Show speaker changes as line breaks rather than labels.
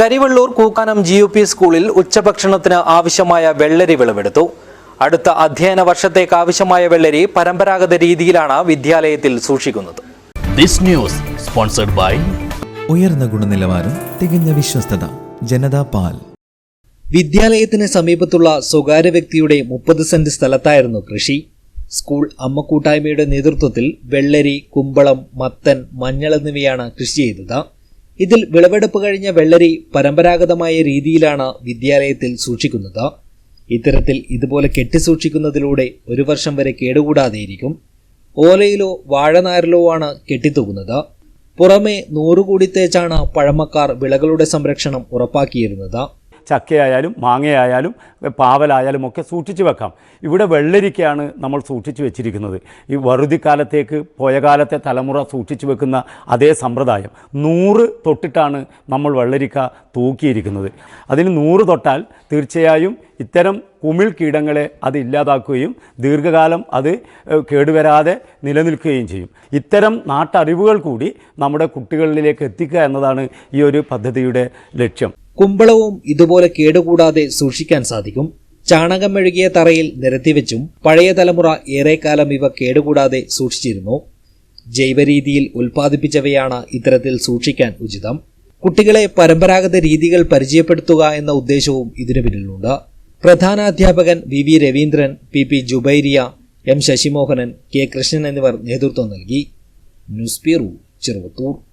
Karivellur Kookkanam G U P സ്കൂളിൽ ഉച്ചഭക്ഷണത്തിന് ആവശ്യമായ വെള്ളരി വിളവെടുത്തു. അടുത്ത അധ്യയന വർഷത്തേക്ക് ആവശ്യമായ വെള്ളരി പരമ്പരാഗത രീതിയിലാണ് വിദ്യാലയത്തിൽ സൂക്ഷിക്കുന്നത്.
ദിസ് ന്യൂസ് സ്പോൺസർഡ് ബൈ
ഉയർന്ന ഗുണനിലവാരം തികഞ്ഞ വിശ്വസ്തത ജനതാ പാൽ.
വിദ്യാലയത്തിന് സമീപത്തുള്ള സ്വകാര്യ വ്യക്തിയുടെ മുപ്പത് സെന്റ് സ്ഥലത്തായിരുന്നു കൃഷി. സ്കൂൾ അമ്മക്കൂട്ടായ്മയുടെ നേതൃത്വത്തിൽ വെള്ളരി കുമ്പളം മത്തൻ മഞ്ഞൾ എന്നിവയാണ് കൃഷി ചെയ്തത്. ഇതിൽ വിളവെടുപ്പ് കഴിഞ്ഞ വെള്ളരി പരമ്പരാഗതമായ രീതിയിലാണ് വിദ്യാലയത്തിൽ സൂക്ഷിക്കുന്നത്. ഇത്തരത്തിൽ ഇതുപോലെ കെട്ടിസൂക്ഷിക്കുന്നതിലൂടെ ഒരു വർഷം വരെ കേടുകൂടാതെയിരിക്കും. ഓലയിലോ വാഴനാരിലോ ആണ് കെട്ടിത്തൂകുന്നത് പുറമെ നൂറുകൂടി തേച്ചാണ് പഴമക്കാർ വിളകളുടെ സംരക്ഷണം ഉറപ്പാക്കിയിരുന്നത്.
ചക്കയായാലും മാങ്ങയായാലും പാവലായാലും ഒക്കെ സൂക്ഷിച്ച് വെക്കാം. ഇവിടെ വെള്ളരിക്കയാണ് നമ്മൾ സൂക്ഷിച്ച് വെച്ചിരിക്കുന്നത്. ഈ വറുതിക്കാലത്തേക്ക് പോയ കാലത്തെ തലമുറ സൂക്ഷിച്ച് വെക്കുന്ന അതേ സമ്പ്രദായം. നൂറ് തൊട്ടിട്ടാണ് നമ്മൾ വെള്ളരിക്ക തൂക്കിയിരിക്കുന്നത്. അതിന് നൂറ് തൊട്ടാൽ തീർച്ചയായും ഇത്തരം കുമിൾ കീടങ്ങളെ അത് ഇല്ലാതാക്കുകയും ദീർഘകാലം അത് കേടുവരാതെ നിലനിൽക്കുകയും ചെയ്യും. ഇത്തരം നാട്ടറിവുകൾ കൂടി നമ്മുടെ കുട്ടികളിലേക്ക് എത്തിക്കുക എന്നതാണ് ഈ ഒരു പദ്ധതിയുടെ ലക്ഷ്യം.
കുമ്പളവും ഇതുപോലെ കേടുകൂടാതെ സൂക്ഷിക്കാൻ സാധിക്കും. ചാണകം മെഴുകിയ തറയിൽ നിരത്തിവെച്ചും പഴയ തലമുറ ഏറെക്കാലം ഇവ കേടുകൂടാതെ സൂക്ഷിച്ചിരുന്നു. ജൈവരീതിയിൽ ഉൽപ്പാദിപ്പിച്ചവയാണ് ഇത്തരത്തിൽ സൂക്ഷിക്കാൻ ഉചിതം. കുട്ടികളെ പരമ്പരാഗത രീതികൾ പരിചയപ്പെടുത്തുക എന്ന ഉദ്ദേശവും ഇതിനു പിന്നിലുണ്ട്. പ്രധാനാധ്യാപകൻ V V Raveendran P P Jubairiya M Sasimohanan K Krishnan എന്നിവർ നേതൃത്വം നൽകി. News bureau Cheruvathur.